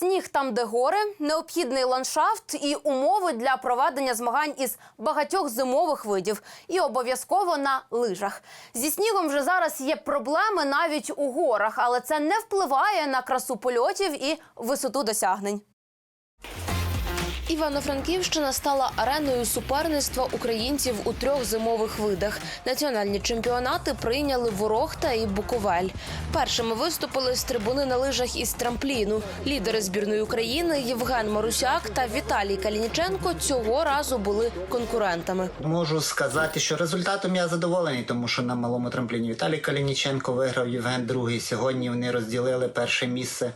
Сніг там, де гори, необхідний ландшафт і умови для проведення змагань із багатьох зимових видів, і обов'язково на лижах. Зі снігом вже зараз є проблеми навіть у горах, але це не впливає на красу польотів і висоту досягнень. Івано-Франківщина стала ареною суперництва українців у трьох зимових видах. Національні чемпіонати прийняли Ворохта і Буковель. Першими виступили з трибуни на лижах із трампліну. Лідери збірної України Євген Марусяк та Віталій Калініченко цього разу були конкурентами. Можу сказати, що результатом я задоволений, тому що на малому трампліні Віталій Калініченко виграв Євген другий. Сьогодні вони розділили перше місце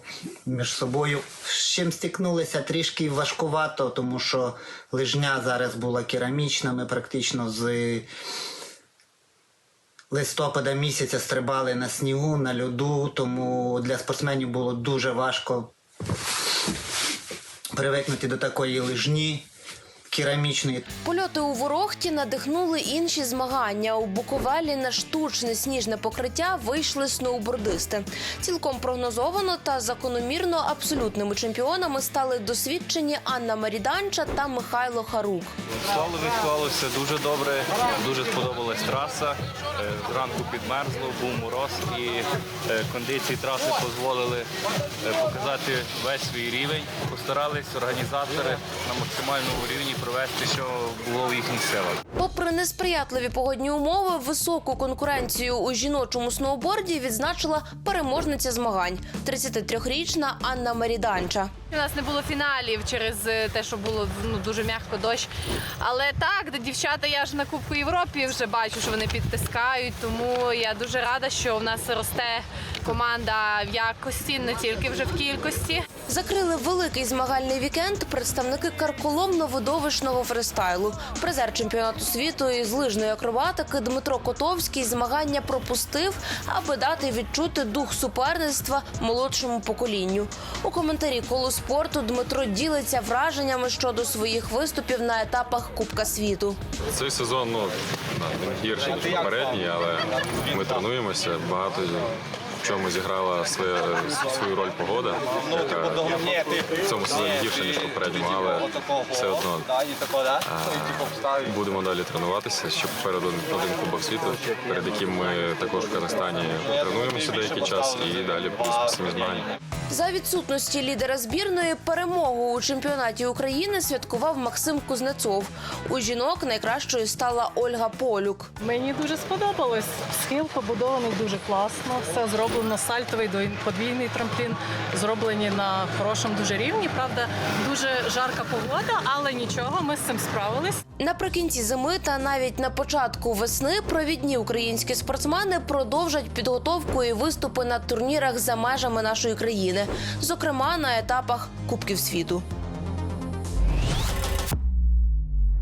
між собою. З чим стикнулися трішки важкувато, тому що лижня зараз була керамічна. Ми практично з листопада місяця стрибали на снігу, на льоду, тому для спортсменів було дуже важко привикнути до такої лижні керамічної. Польоти у Ворохті надихнули інші змагання. У Буковелі на штучне сніжне покриття вийшли сноубордисти. Цілком прогнозовано та закономірно абсолютними чемпіонами стали досвідчені Анна Маріданча та Михайло Харук. Славові склалося дуже добре, дуже сподобалась траса. Е, Зранку підмерзло, був мороз і е, кондиції траси дозволили е, показати весь свій рівень. Постарались організатори на максимальному рівні провести, що було в їхніх силах. Попри несприятливі погодні умови, високу конкуренцію у жіночому сноуборді відзначила переможниця змагань – 33-річна Анна Маріданча. У нас не було фіналів через е, те, що було ну дуже м'яко дощ. Але так, де дівчата, я ж на Кубку Європі вже бачу, що вони підтискають. Тому я дуже рада, що в нас росте команда в якості, не тільки вже в кількості. Закрили великий змагальний вікенд представники карколомно-видовищного фристайлу. Призер чемпіонату світу із лижної акробатики Дмитро Котовський змагання пропустив, аби дати відчути дух суперництва молодшому поколінню. У коментарі коло спорту Дмитро ділиться враженнями щодо своїх виступів на етапах Кубка світу. Цей сезон ну гірший ніж попередній, але ми тренуємося. Багато в чому зіграла своє, свою роль погода, яка в цьому сезоні гірша ніж попередньому, але все одно будемо далі тренуватися. Ще попереду один кубок світу, перед яким ми також в Казахстані тренуємося деякий час і далі будуть самі змагання. За відсутності лідера збірної перемогу у чемпіонаті України святкував Максим Кузнецов. У жінок найкращою стала Ольга Полюк. Мені дуже сподобалось. Схил побудований дуже класно. Все зроблено сальтовий до- подвійний трамплін, зроблені на хорошому дуже рівні. Правда, дуже жарка погода, але нічого, ми з цим справились. Наприкінці зими та навіть на початку весни провідні українські спортсмени продовжать підготовку і виступи на турнірах за межами нашої країни, зокрема на етапах Кубків світу.